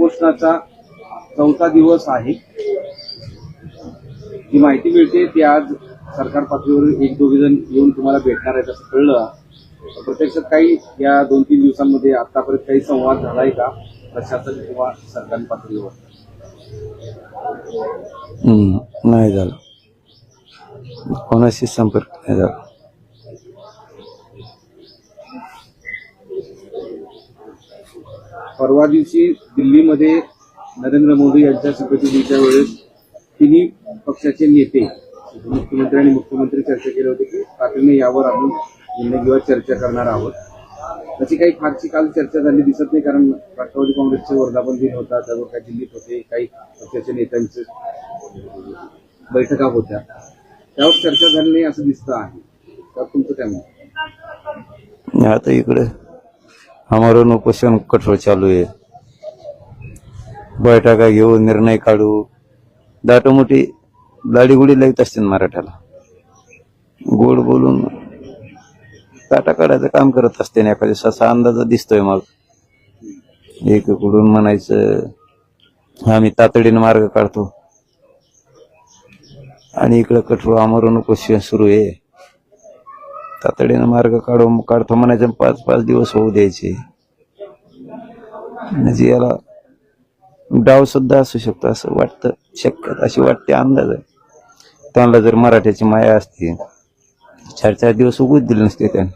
उपोषणाचा चौथा दिवस आहे. जी माहिती मिळते ती आज सरकार पातळीवर एक दोघे जण येऊन तुम्हाला भेटणार आहेत असं कळलं. प्रत्यक्षात काही या दोन तीन दिवसांमध्ये आतापर्यंत काही संवाद झालाय का? प्रशासन किंवा सरकारी पातळीवर? हम्म, नाही झालं. कोणाशी संपर्क नाही झाला. परवा दिवशी दिल्लीमध्ये नरेंद्र मोदी यांच्या शपथविधीच्या वेळेस तिन्ही पक्षाचे नेते मुख्यमंत्री आणि मुख्यमंत्री चर्चा केली होती की तातडीने यावर आपण निर्णय घेऊन चर्चा करणार आहोत. तशी काही फारशी काल चर्चा झाली दिसत नाही कारण राष्ट्रवादी काँग्रेसचे वर्धापन दिन होता त्यावर काही दिल्लीत होते काही पक्षाच्या नेत्यांचे बैठका होत्या. त्यावर चर्चा झाली नाही असं दिसतं आहे. तर तुमचं काय आता इकडे आमरण उपोषण कठोर चालू आहे बैठका घेऊ निर्णय काढू। दाटोमोठी दाढीगुडी लावित असते मराठ्याला गोड बोलून काटा काढायचं काम करत असते ना एका असा अंदाज दिसतोय मग एकीकडून म्हणायचं आम्ही तातडीने मार्ग काढतो. आणि इकडं कठोर आमरण उपोषण सुरू आहे. तातडीनं मार्ग काढू काढतो म्हणायचं पाच पाच दिवस होऊ द्यायचे. म्हणजे याला डाव सुद्धा असू शकतो असं वाटतं शक्यता अशी वाटते अंदाज आहे. त्यांना जर मराठ्याची माया असती चार चार दिवस उगूच दिले नसते त्यांनी.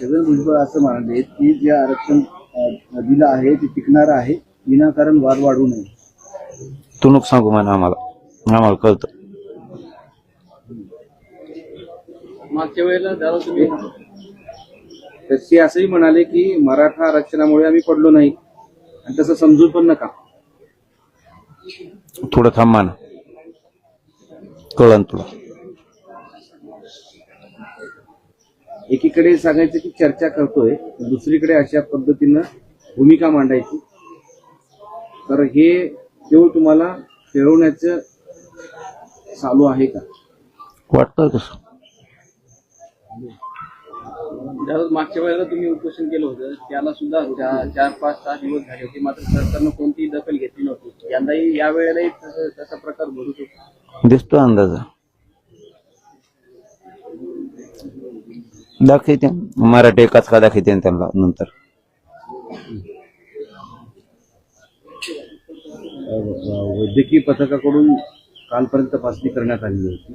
छगन भुजबळ असं म्हणाले की जे आरक्षण दिलं आहे ते टिकणार आहे विनाकारण वाद वाढू नये. तू नको सांगू म्हणा आम्हाला. आम्हाला कळतं. मागच्या वेळेला दादा तुम्ही तर ते असंही म्हणाले की मराठा आरक्षणामुळे आम्ही पडलो नाही. आणि तसं समजून पण नका. थोडं थांब म्हणा कळन तुला? एकीकडे सांगायचं की चर्चा करतोय दुसरीकडे अशा पद्धतीनं भूमिका मांडायची. तर हे केवळ तुम्हाला खेळवण्याचं चालू आहे का? वाटतं ज्यावेळेस मागच्या वेळेला तुम्ही उपोषण केलं होतं त्याला सुद्धा चार पाच सहा दिवस झाले होते. मात्र सरकारनं कोणतीही दखल घेतली नव्हती. यंदाही या वेळेलाही तसं- तसा प्रकार घडू शकतो. दिसतो अंदाज. दाखवते. मराठी एकाच का दाखवते त्यांना नंतर? वैद्यकीय पथकाकडून कालपर्यंत तपासणी करण्यात आलेली होती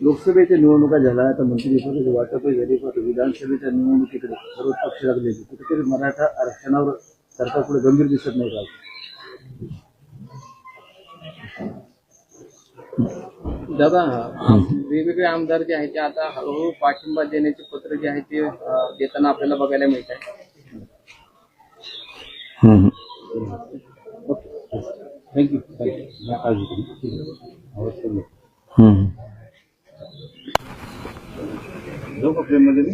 लोकसभेच्या निवडणुका झाल्या आता मंत्रिपदाची वाटपही झाली पण विधानसभेच्या निवडणुकीकडे सर्व पक्ष लागले. कुठेतरी मराठा आरक्षणावर सरकार पुढे गंभीर दिसत नाही का? दादा वेगवेगळे आमदार जे आहेत ते आता हळूहळू पाठिंबा देण्याचे पत्र जे आहे ते देताना आपल्याला बघायला मिळत आहे. Thank you Nog op nummer drie?